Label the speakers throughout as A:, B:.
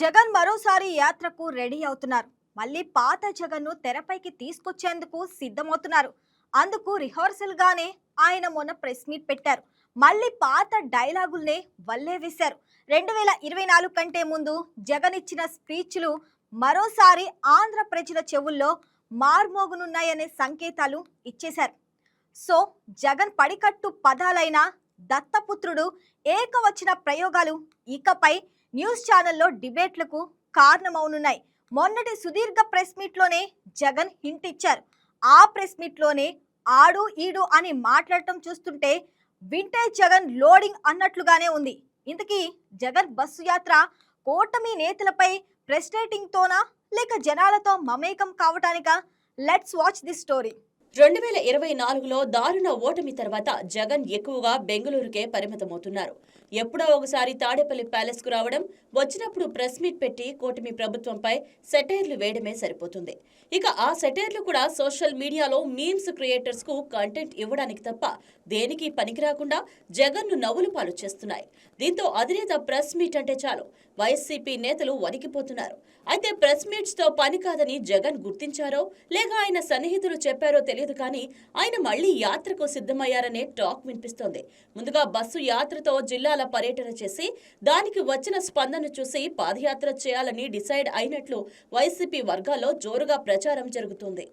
A: జగన్ మరోసారి యాత్రకు రెడీ అవుతున్నారు. మళ్ళీ పాత జగన్ను తెరపైకి తీసుకొచ్చేందుకు సిద్ధమవుతున్నారు. అందుకు రిహార్సల్గానే ఆయన మొన్న ప్రెస్ మీట్ పెట్టారు. మళ్ళీ పాత డైలాగుల్నే వల్లే వేశారు. రెండు వేల ఇరవై నాలుగు కంటే ముందు జగన్ ఇచ్చిన స్పీచ్లు మరోసారి ఆంధ్ర ప్రజల చెవుల్లో మార్మోగునున్నాయనే సంకేతాలు ఇచ్చేశారు. సో జగన్ పడికట్టు పదాలైన దత్తపుత్రుడు ఏకవచన ప్రయోగాలు ఇకపై న్యూస్ ఛానల్లో డిబేట్లకు కారణమవునున్నాయి. మొన్నటి సుదీర్ఘ ప్రెస్ మీట్లోనే జగన్ హింట్ ఇచ్చారు. ఆ ప్రెస్ మీట్లోనే ఆడు ఈడు అని మాట్లాడటం చూస్తుంటే వింటేజ్ జగన్ లోడింగ్ అన్నట్లుగానే ఉంది. ఇంతకీ జగన్ బస్సు యాత్ర కూటమి నేతలపై ప్రెస్టేటింగ్తోనా లేక జనాలతో మమేకం కావటానికా? Let's watch the story.
B: రెండు వేల ఇరవై నాలుగులో దారుణ ఓటమి తర్వాత జగన్ ఎక్కువగా బెంగళూరుకే పరిమితమవుతున్నారు. ఎప్పుడో ఒకసారి తాడేపల్లి ప్యాలెస్కు రావడం వచ్చినప్పుడు ప్రెస్ మీట్ పెట్టి కూటమి ప్రభుత్వంపై సెటైర్లు వేయడమే సరిపోతుంది. ఇక ఆ సెటైర్లు కూడా సోషల్ మీడియాలో మీమ్స్ క్రియేటర్స్కు కంటెంట్ ఇవ్వడానికి తప్ప దేనికి పనికిరాకుండా జగన్ను నవ్వులు పాలు చేస్తున్నాయి. దీంతో అధినేత ప్రెస్ మీట్ అంటే చాలు. వైసీపీ నేతలు వణికిపోతున్నారు. అయితే ప్రెస్ మీట్స్తో పని కాదని జగన్ గుర్తించారో లేక ఆయన సన్నిహితులు చెప్పారో తెలియదు కానీ ఆయన మళ్ళీ యాత్రకు సిద్ధమయ్యారనే టాక్ వినిపిస్తోంది. ముందుగా బస్సు యాత్రతో జిల్లాల పర్యటన చేసి దానికి వచ్చిన స్పందన చూసి పాదయాత్ర చేయాలని డిసైడ్ అయినట్లు వైసీపీ వర్గాల్లో జోరుగా ప్రచారం జరుగుతుంది.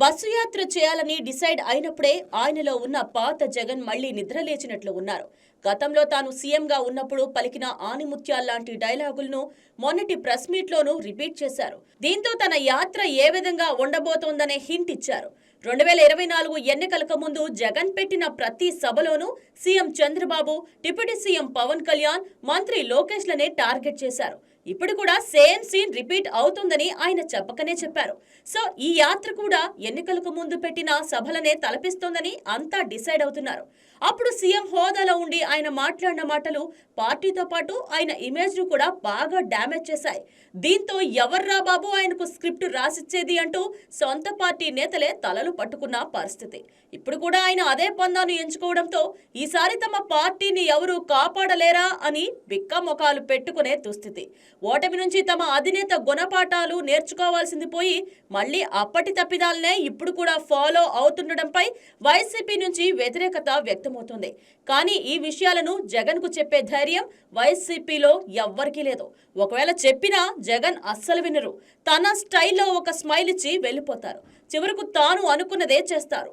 B: బస్సు యాత్ర చేయాలని డిసైడ్ అయినప్పుడే ఆయనలో ఉన్న పాత జగన్ మళ్ళీ నిద్రలేచినట్లు ఉన్నారు. గతంలో తాను సీఎంగా ఉన్నప్పుడు పలికిన ఆనిముత్యాల్లాంటి డైలాగులను మొన్నటి ప్రెస్ మీట్లోనూ రిపీట్ చేశారు. దీంతో తన యాత్ర ఏ విధంగా ఉండబోతోందనే హింట్ ఇచ్చారు. రెండు వేల ఇరవై నాలుగు ఎన్నికలకు ముందు జగన్ పెట్టిన ప్రతి సభలోనూ CM Chandrababu deputy CM Pawan Kalyan మంత్రి లోకేష్లనే టార్గెట్ చేశారు. ఇప్పుడు కూడా సేమ్ సీన్ రిపీట్ అవుతుందని ఆయన చెప్పకనే చెప్పారు. సో ఈ యాత్ర కూడా ఎన్నికలకు ముందు పెట్టిన సభలనే తలపిస్తోందని అంతా డిసైడ్ అవుతున్నారు. అప్పుడు సీఎం హోదాలో ఉండి ఆయన మాట్లాడిన మాటలు పార్టీతో పాటు ఆయన ఇమేజ్ను కూడా బాగా డ్యామేజ్ చేశాయి. దీంతో ఎవర్రా బాబు ఆయనకు స్క్రిప్ట్ రాసిచ్చేది అంటూ సొంత పార్టీ నేతలే తలలు పట్టుకున్న పరిస్థితి. ఇప్పుడు కూడా ఆయన అదే పందాను ఎంచుకోవడంతో ఈసారి తమ పార్టీని ఎవరు కాపాడలేరా అని బిక్కమొఖాలు పెట్టుకునే దుస్థితి. ఓటమి నుంచి తమ అధినేత గుణపాఠాలు నేర్చుకోవాల్సింది పోయి మళ్ళీ అప్పటి తప్పిదాలనే ఇప్పుడు కూడా ఫాలో అవుతుండడంపై వైసీపీ నుంచి వ్యతిరేకత వ్యక్తమవుతుంది. కానీ ఈ విషయాలను జగన్కు చెప్పే ధైర్యం వైసీపీలో ఎవ్వరికీ లేదు. ఒకవేళ చెప్పినా జగన్ అస్సలు వినరు. తన స్టైల్లో ఒక స్మైల్ ఇచ్చి వెళ్ళిపోతారు. చివరకు తాను అనుకున్నదే చేస్తారు.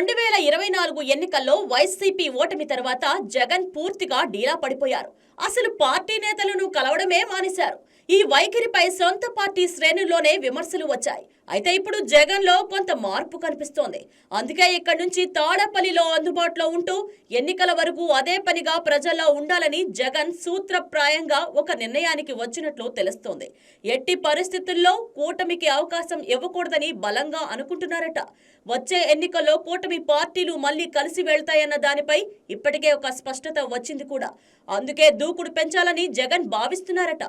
B: రెండు వేల ఇరవై నాలుగు ఎన్నికల్లో వైసీపీ ఓటమి తర్వాత జగన్ పూర్తిగా డీలా పడిపోయారు. అసలు పార్టీ నేతలను కలవడమే మానేశారు. ఈ వైఖరిపై సొంత పార్టీ శ్రేణుల్లోనే విమర్శలు వచ్చాయి. అయితే ఇప్పుడు జగన్లో కొంత మార్పు కనిపిస్తోంది. అందుకే ఇక్కడి నుంచి తాడపల్లిలో అందుబాటులో ఉంటూ ఎన్నికల వరకు అదే పనిగా ప్రజల్లో ఉండాలని జగన్ సూత్రప్రాయంగా ఒక నిర్ణయానికి వచ్చినట్లు తెలుస్తోంది. ఎట్టి పరిస్థితుల్లో కూటమికి అవకాశం ఇవ్వకూడదని బలంగా అనుకుంటున్నారట. వచ్చే ఎన్నికల్లో కూటమి పార్టీలు మళ్ళీ కలిసి వెళ్తాయన్న దానిపై ఇప్పటికే ఒక స్పష్టత వచ్చింది కూడా. అందుకే దూకుడు పెంచాలని జగన్ భావిస్తున్నారట.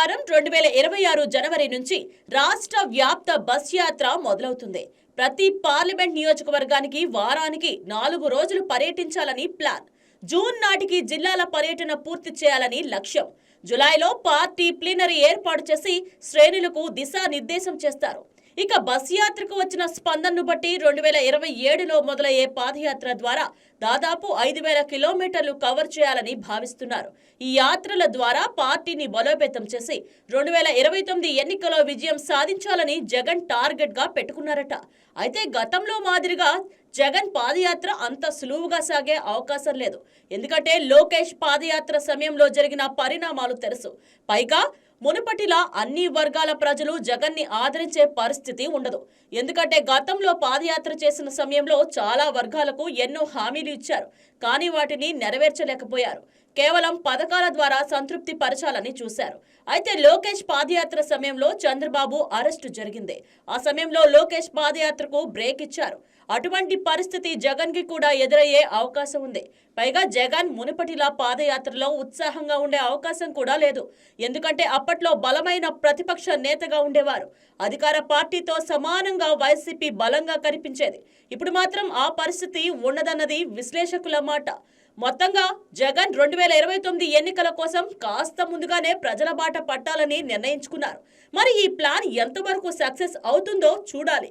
B: ప్రకారం రెండు వేల ఇరవై ఆరు జనవరి నుంచి రాష్ట్ర వ్యాప్త బస్ యాత్ర మొదలవుతుంది. ప్రతి పార్లమెంట్ నియోజకవర్గానికి వారానికి నాలుగు రోజులు పర్యటించాలని ప్లాన్. జూన్ నాటికి జిల్లాల పర్యటన పూర్తి చేయాలని లక్ష్యం. జులైలో పార్టీ ప్లీనరీ ఏర్పాటు చేసి శ్రేణులకు దిశానిర్దేశం చేస్తారు. ఇక బస్ యాత్రకు వచ్చిన స్పందనను బట్టి రెండు వేల ఇరవై ఏడులో మొదలయ్యే పాదయాత్ర ద్వారా దాదాపు ఐదు వేల కిలోమీటర్లు కవర్ చేయాలని భావిస్తున్నారు. ఈ యాత్రల ద్వారా పార్టీని బలోపేతం చేసి రెండు వేల ఇరవై తొమ్మిది ఎన్నికల్లో విజయం సాధించాలని జగన్ టార్గెట్గా పెట్టుకున్నారట. అయితే గతంలో మాదిరిగా జగన్ పాదయాత్ర అంత సులువుగా సాగే అవకాశం లేదు. ఎందుకంటే లోకేష్ పాదయాత్ర సమయంలో జరిగిన పరిణామాలు తెలుసు. పైగా మునుపటిలా అన్ని వర్గాల ప్రజలు జగన్ని ఆదరించే పరిస్థితి ఉండదు. ఎందుకంటే గతంలో పాదయాత్ర చేసిన సమయంలో చాలా వర్గాలకు ఎన్నో హామీలు ఇచ్చారు. కానీ వాటిని నెరవేర్చలేకపోయారు. కేవలం పథకాల ద్వారా సంతృప్తి పరచాలని చూశారు. అయితే లోకేష్ పాదయాత్ర సమయంలో చంద్రబాబు అరెస్టు జరిగింది. ఆ సమయంలో లోకేష్ పాదయాత్రకు బ్రేక్ ఇచ్చారు. అటువంటి పరిస్థితి జగన్కి కూడా ఎదురయ్యే అవకాశం ఉంది. పైగా జగన్ మునుపటిలా పాదయాత్రలో ఉత్సాహంగా ఉండే అవకాశం కూడా లేదు. ఎందుకంటే అప్పట్లో బలమైన ప్రతిపక్ష నేతగా ఉండేవారు. అధికార పార్టీతో సమానంగా వైసీపీ బలంగా కనిపించేది. ఇప్పుడు మాత్రం ఆ పరిస్థితి ఉండదన్నది విశ్లేషకుల మాట. మొత్తంగా జగన్ రెండు వేల ఇరవై తొమ్మిది ఎన్నికల కోసం కాస్త ముందుగానే ప్రజల బాట పట్టాలని నిర్ణయించుకున్నారు. మరి ఈ ప్లాన్ ఎంతవరకు సక్సెస్ అవుతుందో చూడాలి.